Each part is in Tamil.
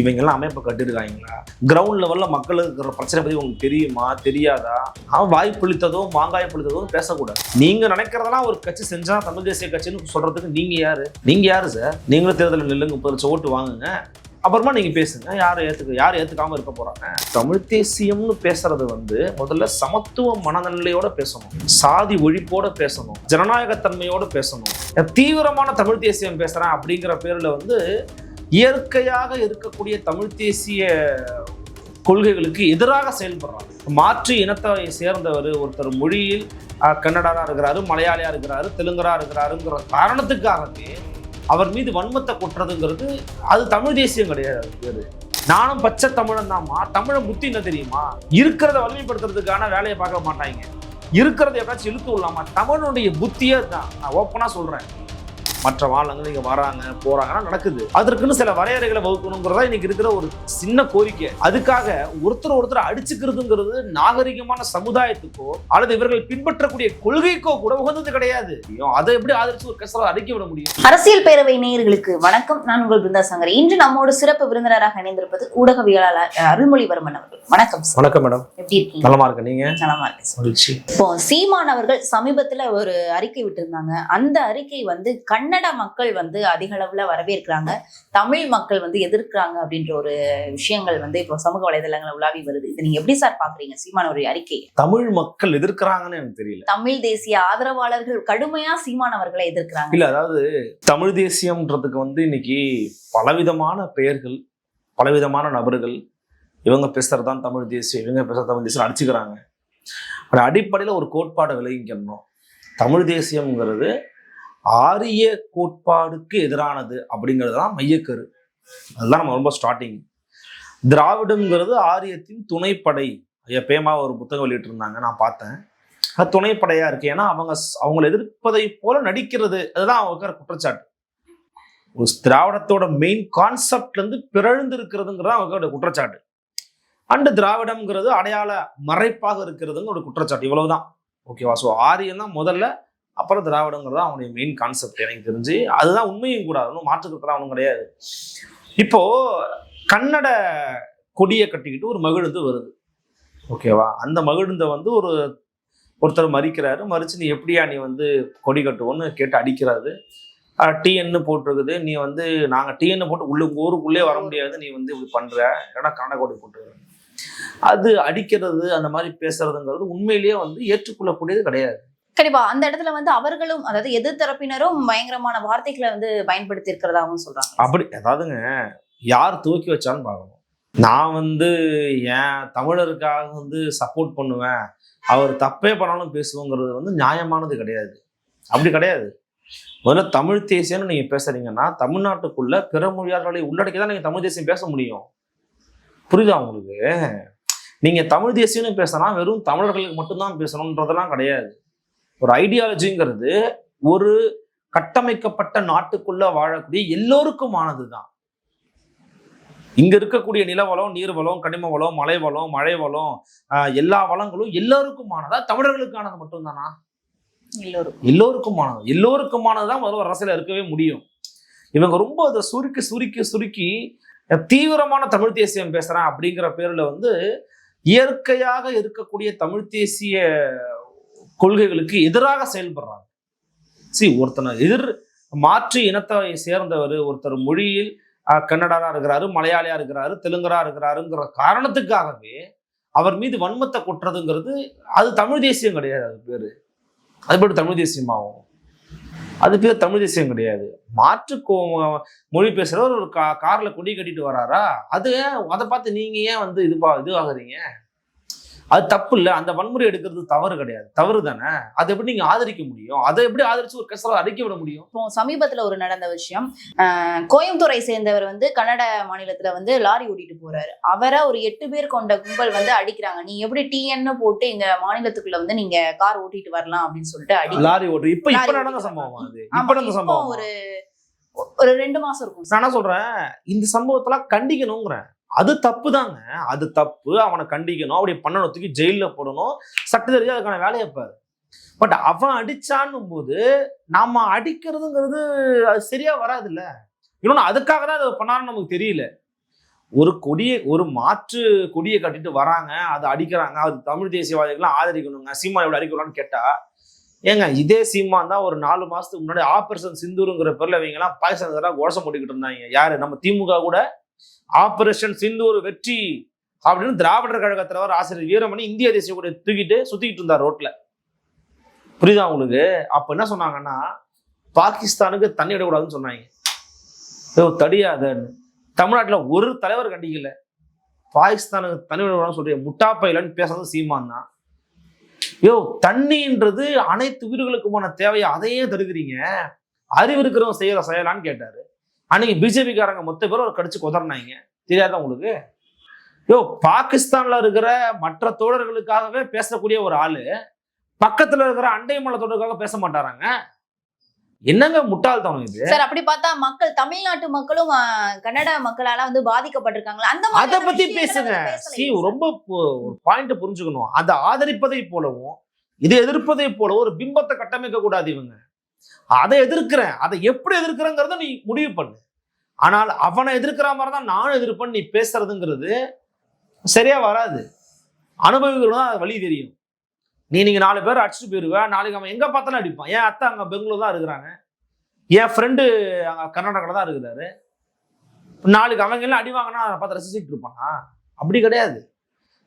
இவங்கெல்லாம் அமைப்பை கட்டிருக்காங்களா? கிரவுண்ட் லெவலில் மக்களுக்கு இருக்கிற பிரச்சனை பற்றி உங்களுக்கு தெரியுமா? தெரியாதா? அவன் வாய் புளித்ததும் மாங்காய் புளித்ததும் பேசக்கூடாது. நீங்கள் நினைக்கிறதெல்லாம் ஒரு கட்சி செஞ்சா தமிழ் தேசிய கட்சின்னு சொல்கிறதுக்கு நீங்கள் யார்? நீங்கள் யாரு சார் நீங்களும் தேர்தலில் நில்லுங்க முப்பது லட்சம் ஓட்டு வாங்குங்க. அப்புறமா நீங்கள் பேசுங்க யார் ஏற்றுக்க யார் ஏற்றுக்காமல் இருக்க போகிறாங்க தமிழ் தேசியம்னு பேசுறது வந்து முதல்ல சமத்துவ மனநிலையோட பேசணும். சாதி ஒழிப்போட பேசணும். ஜனநாயகத்தன்மையோட பேசணும். தீவிரமான தமிழ் தேசியம் பேசுகிறேன் அப்படிங்கிற பேரில் வந்து இயற்கையாக இருக்கக்கூடிய தமிழ் தேசிய கொள்கைகளுக்கு எதிராக செயல்படுறாங்க மாற்று இனத்தை சேர்ந்தவர் ஒருத்தர் மொழியில் அஹ், இருக்கிறாரு மலையாளியா இருக்கிறாரு தெலுங்கராக இருக்கிறாருங்கிற காரணத்துக்காகவே அவர் மீது வன்மத்தை கொட்டுறதுங்கிறது அது தமிழ் தேசியம் கிடையாது. நானும் பச்சை தமிழன் தான்மா. தமிழை புத்தி என்ன தெரியுமா? இருக்கிறத வலிமைப்படுத்துறதுக்கான வேலையை பார்க்க மாட்டாங்க. இருக்கிறத எப்படாச்சும் இழுத்து விடலாமா? தமிழனுடைய புத்தியே தான் நான் ஓப்பனாக சொல்கிறேன் மற்ற மாநிலங்கள் இங்க வராங்க போறாங்கன்னா நடக்குது. அதற்குன்னு சில வரையறைகளை வகுக்கணுங்கிறதா இன்னைக்கு இருக்கிற ஒரு சின்ன கோரிக்கை. அதுக்காக ஒருத்தர் ஒருத்தர் அடிச்சுக்கிறதுங்கிறது நாகரிகமான சமுதாயத்துக்கோ அல்லது இவர்கள் பின்பற்றக்கூடிய கொள்கைக்கோ கூட உகந்தது கிடையாது. அதை எப்படி ஆதரிச்சு ஒரு கசரை அறிக்கை விட முடியும்? அரசியல் பேரவை நேயர்களுக்கு வணக்கம். நான் உங்கள் பிருந்தா சங்கர் இன்று நம்மோடு சிறப்பு விருந்தினராக இணைந்திருப்பது ஊடகவியலாளர் அருள்மொழிவர்மன் அவர்கள். வணக்கம் வணக்கம் மேடம். எப்படி இருக்கீங்க? நலமா இருக்க நீங்க? நலமா இருக்கு இப்போ சீமான் அவர்கள் சமீபத்துல ஒரு அறிக்கை விட்டிருந்தாங்க. அந்த அறிக்கை வந்து கன்னட மக்கள் வந்து அதிக அளவுல வரவேற்கிறாங்க. தமிழ் மக்கள் வந்து எதிர்க்கிறாங்க அப்படின்ற ஒரு விஷயங்கள் வந்து இப்போ சமூக வலைதளங்களை உலாவி வருது. இது நீங்க எப்படி சார் பாக்குறீங்க? சீமான் ஒரு அறிக்கை தமிழ் மக்கள் எதிர்க்கிறாங்கன்னு எனக்கு தெரியல. தமிழ் தேசிய ஆதரவாளர்கள் கடுமையா சீமான் அவர்களை எதிர்க்கிறாங்க. இல்ல அதாவது தமிழ் தேசியம்ன்றதுக்கு வந்து இன்னைக்கு பலவிதமான பெயர்கள் பலவிதமான நபர்கள் இவங்க பேசுறது தான் தமிழ் தேசியம் இவங்க பேசுறது தமிழ் தேசியம் அடிச்சுக்கிறாங்க. அடிப்படையில் ஒரு கோட்பாடை விளங்கிக்கணும். தமிழ் தேசியம்ங்கிறது ஆரிய கோட்பாடுக்கு எதிரானது அப்படிங்கிறது தான் மையக்கரு. அதுதான் நம்ம ரொம்ப ஸ்டார்டிங் திராவிடங்கிறது ஆரியத்தின் துணைப்படை. ஐயா பேமா ஒரு புத்தகம் வெளியிட்டிருந்தாங்க நான் பார்த்தேன். அது துணைப்படையா இருக்கு. ஏன்னா அவங்க அவங்களை எதிர்ப்பதை போல நடிக்கிறது. அதுதான் அவங்க குற்றச்சாட்டு. ஒரு திராவிடத்தோட மெயின் கான்செப்ட்ல இருந்து பிறழ்ந்து இருக்கிறதுங்கிறது அவங்க குற்றச்சாட்டு. அண்டு திராவிடம்ங்கிறது அடையாள மறைப்பாக இருக்கிறதுங்க ஒரு குற்றச்சாட்டு. இவ்வளவுதான். ஓகேவா? ஸோ ஆரியம் தான் முதல்ல அப்புறம் திராவிடங்கிறது அவனுடைய மெயின் கான்செப்ட் எனக்கு தெரிஞ்சு. அதுதான் உண்மையும் கூட ஒன்றும் மாற்றுக்கிறதுலாம் அவனும் கிடையாது. இப்போ கன்னட கொடியை கட்டிக்கிட்டு ஒரு மகிழுந்து வருது. ஓகேவா அந்த மகிழ்ந்த வந்து ஒரு ஒருத்தர் மறிக்கிறாரு. மறிச்சு நீ எப்படியா நீ வந்து கொடி கட்டுவோன்னு கேட்டு அடிக்கிறாரு. டிஎன்னு போட்டிருக்குது. நீ வந்து நாங்கள் டிஎன்னு போட்டு உள்ள ஊருக்குள்ளே வர முடியாது. நீ வந்து இப்படி பண்ற. ஏன்னா கன்னட கொடி போட்டு அது அடிக்கிறது அந்த மாதிரி பேசுறதுங்கிறது உண்மையிலேயே வந்து ஏற்றுக்கொள்ளக்கூடியது கிடையாது. கண்டிப்பா. அந்த இடத்துல வந்து அவர்களும் அதாவது எதிர் தரப்பினரும் பயங்கரமான வார்த்தைகளை வந்து பயன்படுத்தி இருக்கிறதாகவும் சொல்றாங்க. அப்படி அதாவதுங்க யார் தூக்கி வச்சாலும் பார்க்கணும். நான் வந்து என் தமிழருக்காக வந்து சப்போர்ட் பண்ணுவேன். அவர் தப்பே பண்ணாலும் பேசுவோங்கிறது வந்து நியாயமானது கிடையாது. அப்படி கிடையாது. முதல்ல தமிழ் தேசியம்னு நீங்க பேசுறீங்கன்னா தமிழ்நாட்டுக்குள்ள பிற மொழியாளர்களை உள்ளடக்கி தான் நீங்க தமிழ் தேசியம் பேச முடியும். புரியுதா உங்களுக்கு? நீங்க தமிழ் தேசியம்னு பேசினா வெறும் தமிழர்களுக்கு மட்டும்தான் பேசணுன்றதெல்லாம் கிடையாது. ஒரு ஐடியாலஜிங்கிறது ஒரு கட்டமைக்கப்பட்ட நாட்டுக்குள்ள வாழக்கூடிய எல்லோருக்குமானது தான் இங்க இருக்கக்கூடிய நிலவளம் நீர் வளம் கனிம வளம் மலை வளம் மழை வளம் எல்லா வளங்களும் எல்லோருக்குமானதா? தமிழர்களுக்கானது மட்டும்தானா? எல்லோருக்குமானது. எல்லோருக்குமானதுதான் முதல்ல அரசியல இருக்கவே முடியும். இவங்க ரொம்ப அதை சுருக்கி சுருக்கி சுருக்கி தீவிரமான தமிழ் தேசியம் பேசுறேன் அப்படிங்கிற பேர்ல வந்து இயற்கையாக இருக்கக்கூடிய தமிழ் தேசிய கொள்கைகளுக்கு எதிராக செயல்படுறாங்க. சி ஒருத்தனை எதிர் மாற்று இனத்தை சேர்ந்தவர் ஒருத்தர் மொழியில் அஹ், கன்னடரா இருக்கிறாரு மலையாளியா இருக்கிறாரு தெலுங்கரா இருக்கிறாருங்கிற காரணத்துக்காகவே அவர் மீது வன்மத்தை கொட்டுறதுங்கிறது அது தமிழ் தேசியம் கிடையாது அது பேர். அது பேர் தமிழ் தேசியமாகும். அது பேர் தமிழ் தேசியம் கிடையாது. மாற்று கோ- மொழி பேசுகிறவர் ஒரு கா காரில் கொடி கட்டிட்டு வராரா? அது ஏன்? அதை பார்த்து நீங்கள் ஏன் வந்து இது பா இது ஆகுறீங்க அது தப்பு இல்லை. அந்த வன்முறை எடுக்கிறது தவறு கிடையாது. தவறு தானே? அதை எப்படி நீங்க ஆதரிக்க முடியும்? அதை எப்படி ஆதரிச்சு ஒரு கசரை அறிக்கை விட முடியும்? இப்போ சமீபத்துல ஒரு நடந்த விஷயம். கோயம்புத்தூரை சேர்ந்தவர் வந்து கன்னட மாநிலத்துல வந்து லாரி ஓட்டிட்டு போறாரு. அவரை ஒரு எட்டு பேர் கொண்ட கும்பல் வந்து அடிக்கிறாங்க. நீ எப்படி டிஎன்னு போட்டு எங்க மாநிலத்துக்குள்ள வந்து நீங்க கார் ஓட்டிட்டு வரலாம் அப்படின்னு சொல்லிட்டு அடி லாரி ஓட்டு. இப்ப இப்ப நடந்த சம்பவம் அது? இப்ப நடந்த சம்பவம்? ஒரு ஒரு ரெண்டு மாசம் இருக்கும். நான் சொல்றேன்? இந்த சம்பவத்தெல்லாம் கண்டிக்கணுங்கிறேன் அது தப்பு தாங்க அது தப்பு. அவனை கண்டிக்கணும். அப்படி பண்ணணும் தூக்கி ஜெயில போடணும். சட்டத்தறியா அதுக்கான வேலையை பாரு. பட் அவன் அடிச்சான்னும் போது நாம அடிக்கிறதுங்கிறது அது சரியா வராதுல்ல. இன்னொன்னு அதுக்காக தான் அதை பண்ணான்னு நமக்கு தெரியல. ஒரு கொடியை ஒரு மாற்று கொடியை கட்டிட்டு வராங்க. அதை அடிக்கிறாங்க. அது தமிழ் தேசியவாதிகள்லாம் ஆதரிக்கணுங்க. சீமா எப்படி அடிக்கலாம்னு கேட்டா ஏங்க இதே சீமான் தான் ஒரு நாலு மாசத்துக்கு முன்னாடி ஆபரேஷன் சிந்தூருங்கிற பேர்ல இவங்க எல்லாம் பாகிஸ்தான் கோஷம் போட்டுக்கிட்டு இருந்தாங்க. யாரு? நம்ம திமுக கூட ஆபரேஷன் ஒரு வெற்றி அப்படின்னு திராவிடர் கழக தலைவர் ஆசிரியர் வீரமணி இந்திய தேசிய கூட தூக்கிட்டு சுத்திக்கிட்டு இருந்தார் ரோட்ல. புரியுதா உங்களுக்கு? அப்ப என்ன சொன்னாங்கன்னா பாகிஸ்தானுக்கு தண்ணி விடக்கூடாதுன்னு சொன்னாங்க. ஐயோ, தடியாதன்னு தமிழ்நாட்டுல ஒரு தலைவர் கண்டிக்கல. பாகிஸ்தானுக்கு தண்ணி விடக்கூடாதுன்னு சொல்றிய முட்டாப்பையிலன்னு பேசுறது சீமான் தான். யோ தண்ணின்றது அனைத்து உயிர்களுக்குமான தேவையை அதையே தடுக்கிறீங்க அறிவு இருக்கிறவங்க செய்யற செய்யலான்னு கேட்டாரு. அன்னைக்கு பிஜேபிக்காரங்க மொத்த பேரும் ஒரு கடிச்சு குதறினாங்க. தெரியாதா உங்களுக்கு? யோ பாகிஸ்தான்ல இருக்கிற மற்ற தோழர்களுக்காகவே பேசக்கூடிய ஒரு ஆளு பக்கத்துல இருக்கிற அண்டை மலை தோழர்களுக்காக பேச மாட்டாராங்க? என்னங்க முட்டாள்தனம் இது? சார் அப்படி பார்த்தா மக்கள் தமிழ்நாட்டு மக்களும் ஆஹ், கன்னட மக்களால வந்து பாதிக்கப்பட்டிருக்காங்களா? அந்த அத பத்தி பேசுங்க. சி. ரொம்ப ஒரு பாயிண்ட் புரிஞ்சுக்கணும். அதை ஆதரிப்பதை போலவும் இதை எதிர்ப்பதை போல ஒரு பிம்பத்தை கட்டமைக்க கூடாது இவங்க. அதை எதிர்க்கிறேன். அதை எப்படி எதிர்க்கிறேங்கிறத நீ முடிவு பண்ணு. ஆனால் அவனை எதிர்க்கிற மாதிரி தான் நானும் எதிர்ப்பேன். நீ பேசுறதுங்கிறது சரியா வராது. அனுபவிகள் தான் அது வழி தெரியும். நீ நீங்க நாலு பேர் அடிச்சுட்டு போயிருவ. நாளைக்கு அவன் எங்க பார்த்தாலும் அடிப்பான். என் அத்தை அங்க பெங்களூர் தான் இருக்கிறாங்க. என் ஃப்ரெண்டு அங்க தான் இருக்கிறாரு. நாளைக்கு அவங்க எல்லாம் அடிவாங்கன்னா அதை பார்த்து ரசிச்சுட்டு இருப்பானா? அப்படி கிடையாது.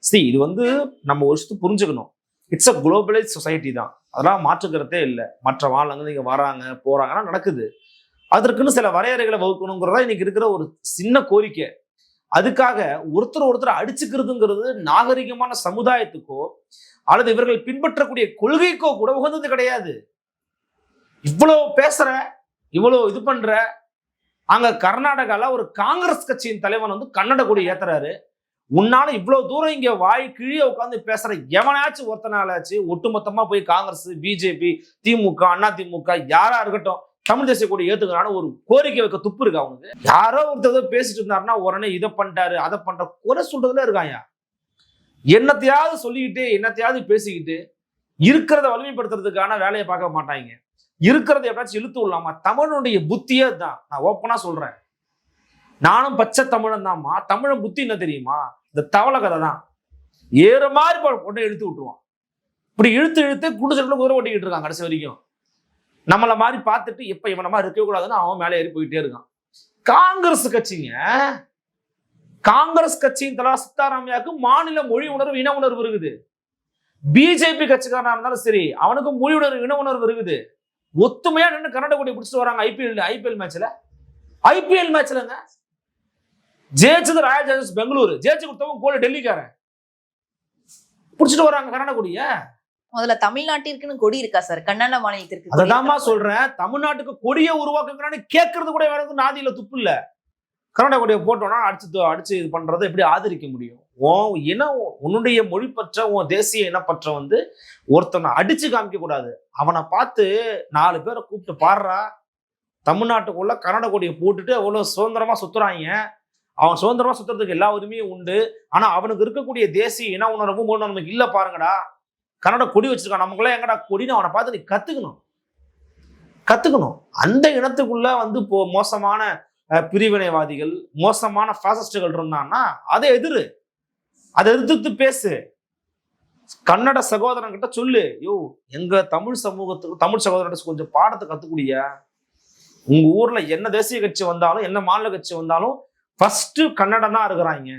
சரி இது வந்து நம்ம ஒரு விஷயத்தை புரிஞ்சுக்கணும். இட்ஸ் அ குளோபலைஸ் சொசைட்டி தான். அதெல்லாம் மாற்றுக்கிறதே இல்லை. மற்ற மாநிலங்கள் இங்கே வராங்க போகிறாங்கன்னா நடக்குது. அதற்குன்னு சில வரையறைகளை வகுக்கணுங்கிறதா இன்னைக்கு இருக்கிற ஒரு சின்ன கோரிக்கை. அதுக்காக ஒருத்தர் ஒருத்தர் அடிச்சுக்கிறதுங்கிறது நாகரிகமான சமுதாயத்துக்கோ அல்லது இவர்கள் பின்பற்றக்கூடிய கொள்கைக்கோ கூட உகந்தது கிடையாது. இவ்வளோ பேசுற இவ்வளோ இது பண்ற அங்க கர்நாடகால ஒரு காங்கிரஸ் கட்சியின் தலைவன் வந்து கன்னட கொடி ஏத்துறாரு. உன்னால இவ்வளவு தூரம் இங்க வாய் கிழிய உட்காந்து பேசுற எவனாச்சும் ஒருத்தனாலாச்சு ஒட்டுமொத்தமா போய் காங்கிரஸ் பிஜேபி திமுக அண்ணா திமுக யாரா இருக்கட்டும் தமிழ் தேசிய கூட ஏத்துக்கிறான்னு ஒரு கோரிக்கை வைக்க துப்பு இருக்கா அவனுக்கு யாரோ ஒருத்தர் பேசிட்டு இருந்தாருன்னா உடனே இதை பண்ணிட்டாரு அதை பண்ற குறை சொல்றதுல இருக்காயா என்னத்தையாவது சொல்லிக்கிட்டு என்னத்தையாவது பேசிக்கிட்டு இருக்கிறத வலிமைப்படுத்துறதுக்கான வேலையை பார்க்க மாட்டாங்க. இருக்கிறத எப்படியாச்சும் இழுத்து விடலாமா? தமிழனுடைய புத்தியே தான் நான் ஓப்பனா சொல்றேன். நானும் பச்சை தமிழன் தான்மா தமிழன் புத்தி என்ன தெரியுமா? இந்த தவளை கதை தான். ஏற மாதிரி போ- இழுத்து விட்டுருவான். இப்படி இழுத்து இழுத்து குண்டு குதிரை ஓட்டிக்கிட்டு இருக்கான் கடைசி வரைக்கும். நம்மளை மாதிரி பார்த்துட்டு எப்ப இவன மாதிரி இருக்கக்கூடாதுன்னு அவன் மேலே ஏறி போயிட்டே இருக்கான். காங்கிரஸ் கட்சிங்க காங்கிரஸ் கட்சியின் தலைவர் சித்தாராமையாவுக்கு மாநில மொழி உணர்வு இன உணர்வு இருக்குது. பிஜேபி கட்சிக்காரனா இருந்தாலும் சரி அவனுக்கு மொழி உணர்வு இன உணர்வு இருக்குது. ஒத்துமையா நின்று கன்னட கொடி பிடிச்சிட்டு வராங்க ஐபிஎல் ஐபிஎல் மேட்ச்ல ஐபிஎல் மேட்ச்லங்க ஜெயிச்சது ராயல் சேலஞ்சர்ஸ் பெங்களூரு. ஜெயிச்சு கொடுத்தவங்க கோல் டெல்லிக்காரன். பிடிச்சிட்டு வராங்க கன்னட கொடிய முதல்ல தமிழ்நாட்டிற்குன்னு கொடி இருக்கா சார்? கன்னட மாநிலத்திற்கு இருக்கா? சொல்றேன். தமிழ்நாட்டுக்கு கொடியை உருவாக்குங்கிறான்னு கேட்கறது கூட எனக்கு நாதியில துப்பு இல்ல. கன்னட கொடியை போட்டோம்னா அடிச்சு அடிச்சு இது பண்றதை எப்படி ஆதரிக்க முடியும்? உன் இனம் உன்னுடைய மொழி பற்ற உன் தேசிய இனப்பற்ற வந்து ஒருத்தனை அடிச்சு காமிக்க கூடாது. அவனை பார்த்து நாலு பேரை கூப்பிட்டு பாடுறா. தமிழ்நாட்டுக்குள்ள கன்னட கொடியை போட்டுட்டு அவ்வளவு சுதந்திரமா சுத்துறாங்க. அவன் சுதந்திரமா சுத்துறதுக்கு எல்லா உரிமையும் உண்டு. ஆனா அவனுக்கு இருக்கக்கூடிய தேசிய இன உணர்வும் மூணு நமக்கு இல்ல பாருங்கடா. கன்னட கொடி வச்சிருக்கான். நமக்குள்ள எங்கடா கொடின்னு அவனை பார்த்து நீ கத்துக்கணும். கத்துக்கணும். அந்த இனத்துக்குள்ள வந்து இப்போ மோசமான பிரிவினைவாதிகள் மோசமான ஃபாசிஸ்டுகள் இருந்தான்னா அதை எதிரு. அதை எதிர்த்து பேசு. கன்னட சகோதரன் கிட்ட சொல்லு. யோ எங்க தமிழ் சமூகத்துக்கு தமிழ் சகோதரன் கொஞ்சம் பாடத்தை கத்துக்கூடிய உங்க ஊர்ல என்ன தேசிய கட்சி வந்தாலும் என்ன மாநில கட்சி வந்தாலும் ஃபர்ஸ்ட் கன்னடம் தான் இருக்கிறாங்க.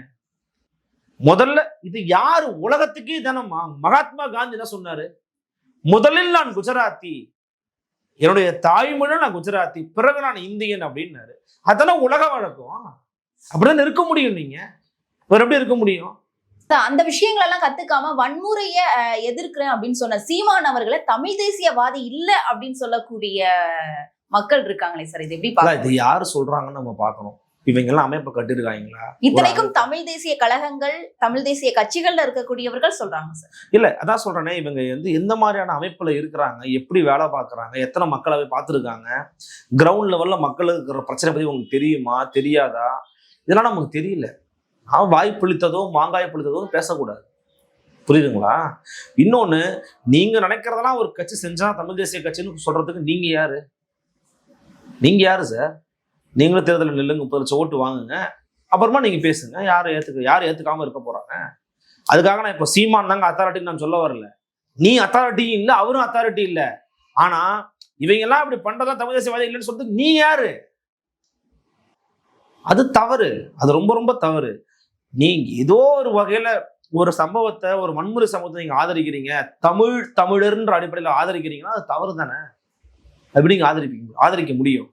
முதல்ல இது யாரு? உலகத்துக்கே தானம்மா மகாத்மா காந்தி என்ன சொன்னாரு? முதலில் நான் குஜராத்தி என்னுடைய தாய்மொழி நான் குஜராத்தி பிறகு நான் இந்தியன் அப்படின்னாரு. அதானே உலக வழக்கம். அப்படிதான் இருக்க முடியும் நீங்க. வேற எப்படி இருக்க முடியும்? அந்த விஷயங்கள் எல்லாம் கத்துக்காம வன்முறைய எதிர்க்கிறேன் அப்படின்னு சொன்ன சீமான் அவர்களை தமிழ் தேசியவாதி இல்ல அப்படின்னு சொல்லக்கூடிய மக்கள் இருக்காங்களே சார். இது எப்படி இது யாரு சொல்றாங்கன்னு நம்ம பார்க்கணும். இவங்க எல்லாம் அமைப்பு கட்டிருக்காங்களா இத்தனைக்கும் தமிழ் தேசிய கழகங்கள் தமிழ் தேசிய கட்சிகள்ல இருக்கக்கூடியவர்கள் சொல்றாங்க சார். இல்ல அதான் சொல்றேனே இவங்க வந்து எந்த மாதிரியான அமைப்புல இருக்கிறாங்க எப்படி வேலை பார்க்கறாங்க எத்தனை மக்களை போய் பார்த்துருக்காங்க கிரவுண்ட் லெவல்ல மக்களுக்கு இருக்கிற பிரச்சனை பத்தி உங்களுக்கு தெரியுமா தெரியாதா? இதெல்லாம் நமக்கு தெரியல. அவன் வாய் புளித்ததோ மாங்காய் புளித்ததோ பேசக்கூடாது. புரியுதுங்களா? இன்னொன்னு நீங்க நினைக்கிறதெல்லாம் ஒரு கட்சி செஞ்சா தமிழ் தேசிய கட்சின்னு சொல்றதுக்கு நீங்க யாரு? நீங்க யாரு சார்? நீங்களும் தேர்தலில் நில்லுங்க முப்பது லட்சம் ஓட்டு வாங்குங்க. அப்புறமா நீங்கள் பேசுங்க. யார் ஏற்றுக்க யார் ஏற்றுக்காமல் இருக்க போகிறாங்க அதுக்காக நான் இப்போ சீமான் தாங்க அத்தாரிட்டின்னு நான் சொல்ல வரல. நீ அத்தாரிட்டியும் இல்லை அவரும் அத்தாரிட்டி இல்லை. ஆனால் இவங்கெல்லாம் இப்படி பண்ணுறதா தமிழ் தேசியவாதி இல்லைன்னு சொல்லிட்டு நீ யாரு? அது தவறு. அது ரொம்ப ரொம்ப தவறு. நீங்க ஏதோ ஒரு வகையில ஒரு சம்பவத்தை ஒரு வன்முறை சம்பவத்தை நீங்க ஆதரிக்கிறீங்க. தமிழ் தமிழர்ன்ற அடிப்படையில் ஆதரிக்கிறீங்கன்னா அது தவறு தானே அப்படி நீங்க ஆதரிப்பீங்க? ஆதரிக்க முடியும்.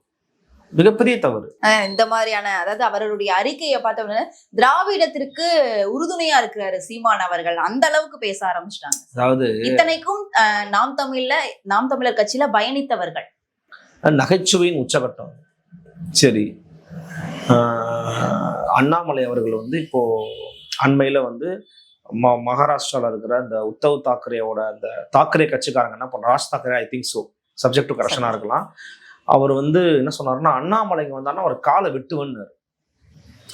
மிகப்பெரிய தவறு. இந்த மாதிரியான அதாவது அவருடைய அறிக்கையை பார்த்தோம்னா திராவிடத்திற்கு உறுதுணையா இருக்கிறாரு சீமான் அவர்கள். அந்த அளவுக்கு பேச ஆரம்பிச்சிட்டாங்க. அதாவது இத்தனைக்கும் நாம் தமிழ்ல நாம் தமிழர் கட்சியில பயணித்தவர்கள். நகைச்சுவையின் உச்சகட்டம். சரி. அண்ணாமலை அவர்கள் வந்து இப்போ அண்மையில வந்து ம மகாராஷ்டிரால இருக்கிற இந்த உத்தவ் தாக்கரேவோட அந்த தாக்கரே கட்சிக்காரங்க என்ன பண்ற Raj Thackeray I think so subject to கரெக்ஷனா இருக்கலாம். அவர் வந்து என்ன சொன்னாருன்னா அண்ணாமலைங்க வந்தார்னா அவர் காலை வெட்டுவன்னு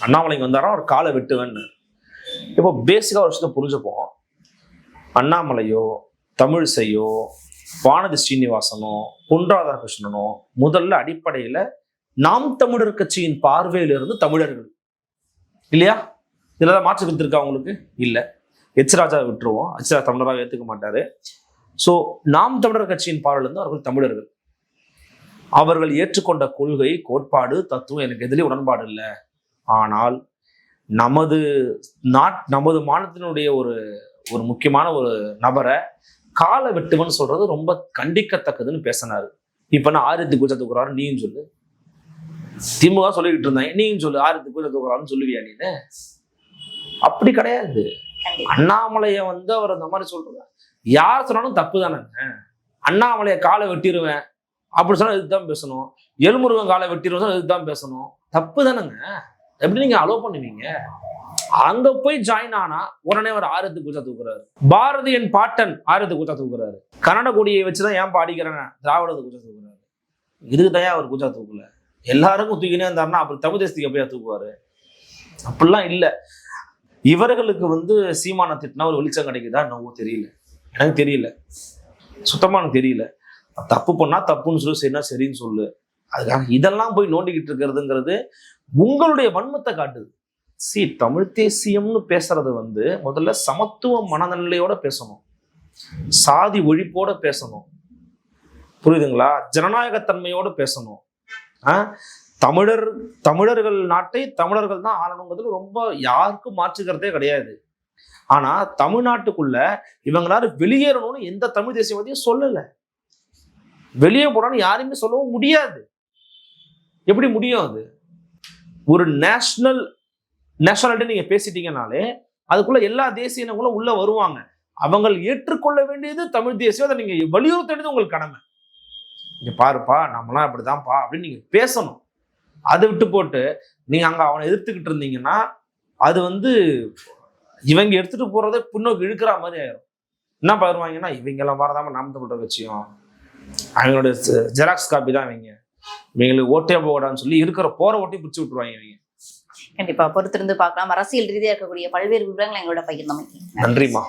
அண்ணாமலைங்க வந்தாருன்னா அவர் காலை வெட்டுவன்னு இப்போ பேசிக்காக ஒரு விஷயத்தை புரிஞ்சுப்போம். அண்ணாமலையோ தமிழிசையோ வானதி ஸ்ரீனிவாசனோ பொன் ராதாகிருஷ்ணனோ முதல்ல அடிப்படையில் நாம் தமிழர் கட்சியின் பார்வையிலிருந்து தமிழர்கள். இல்லையா? இதில் தான் மாற்று கருத்து இருக்கா உங்களுக்கு? இல்லை. எச் ராஜா விட்டுருவோம். எச் ராஜா தமிழராக ஏற்றுக்க மாட்டாரு. ஸோ நாம் தமிழர் கட்சியின் பார்வையிலிருந்து அவர்கள் தமிழர்கள். அவர்கள் ஏற்றுக்கொண்ட கொள்கை கோட்பாடு தத்துவம் எனக்கு எதிலே உடன்பாடு இல்லை. ஆனால் நமது நாட் நமது மாநிலத்தினுடைய ஒரு ஒரு முக்கியமான ஒரு நபரை காலை வெட்டுவன் சொல்றது ரொம்ப கண்டிக்கத்தக்கதுன்னு பேசினாரு. இப்ப நான் ஆயிரத்தி பூஜை தூக்குறாரு நீயும் சொல்லு. திமுக சொல்லிக்கிட்டு இருந்தாங்க நீயும் சொல்லு ஆயிரத்தி தூக்குறாருன்னு சொல்லுவியா நீனு? அப்படி கிடையாது. அண்ணாமலைய வந்து அவர் அந்த மாதிரி சொல்றாரு. யார் சொன்னாலும் தப்பு தானேங்க அண்ணாமலைய காலை வெட்டிடுவேன் அப்படி சொன்னால் இதுதான் பேசணும். எலுமுருகன் காலை வெட்டிடுவோம் சொன்னால் இதுதான் பேசணும். தப்பு தானேங்க. எப்படி நீங்க அலோவ் பண்ணுவீங்க? அங்க போய் ஜாயின் ஆனா உடனே ஒரு ஆயிரத்து கூச்சா தூக்குறாரு. பாரதியன் பாட்டன் ஆயிரத்து கூச்சா தூக்குறாரு. கன்னட கொடியை வச்சுதான் ஏன் பாடிக்கிறேன்? திராவிடத்து கூச்சா தூக்குறாரு. இதுக்கு தயா அவர் கூச்சா தூக்கல. எல்லாருக்கும் தூக்கினே இருந்தாருன்னா அப்புறம் தமிழ் தேசத்துக்கு எப்படியா தூக்குவாரு? அப்படிலாம் இல்லை. இவர்களுக்கு வந்து சீமான திட்டினா ஒரு வெளிச்சம் கிடைக்குதா? என்னவோ தெரியல. எனக்கு தெரியல. சுத்தமாக எனக்கு தெரியல. தப்பு பண்ணால் தப்புன்னு சொல்லி சரினா சரின்னு சொல்லு. அதுக்காக இதெல்லாம் போய் நோண்டிக்கிட்டு இருக்கிறதுங்கிறது உங்களுடைய வன்மத்தை காட்டுது. சி தமிழ் தேசியம்னு பேசுறது வந்து முதல்ல சமத்துவ மனநிலையோட பேசணும். சாதி ஒழிப்போட பேசணும். புரியுதுங்களா? ஜனநாயகத்தன்மையோட பேசணும். ஆ? தமிழர் தமிழர்கள் நாட்டை தமிழர்கள் தான் ஆளணுங்கிறது ரொம்ப யாருக்கும் மாற்றுக்கிறதே கிடையாது. ஆனா தமிழ்நாட்டுக்குள்ள இவங்களால வெளியேறணும்னு எந்த தமிழ் தேசியவாதியும் சொல்லலை. வெளியே போறான்னு யாருமே சொல்லவும் முடியாது. எப்படி முடியும் அது? ஒரு நேஷனல் நேஷனாலிட்டி நீங்க பேசிட்டீங்கனாலே அதுக்குள்ள எல்லா தேசிய இனங்களும் உள்ள வருவாங்க. அவங்கள் ஏற்றுக்கொள்ள வேண்டியது தமிழ் தேசியம். அதை நீங்க வலியுறுத்த வேண்டியது உங்களுக்கு கடமை. இங்க பாருப்பா நம்மளாம் இப்படிதான்ப்பா அப்படின்னு நீங்க பேசணும். அதை விட்டு போட்டு நீங்க அங்க அவனை எதிர்த்துக்கிட்டு இருந்தீங்கன்னா அது வந்து இவங்க எடுத்துட்டு போறதை பின்னோக்கி இழுக்கிற மாதிரி ஆயிரும். என்ன பாருவாங்கன்னா இவங்க எல்லாம் வரதாம நாம் தமிழ் கட்சியும். அவங்களோட ஜெராக்ஸ் காப்பி தான் இவங்க. இவங்களுக்கு ஓட்டே போகடான்னு சொல்லி இருக்கிற போற ஓட்டி பிடிச்சி விட்டுருவாங்க இவங்க. கண்டிப்பா பொறுத்திருந்து பார்க்கலாம். அரசியல் ரீதியா இருக்கக்கூடிய பல்வேறு விவரங்களை எங்களோட பகிர்ந்தமைக்கு. நன்றிம்மா.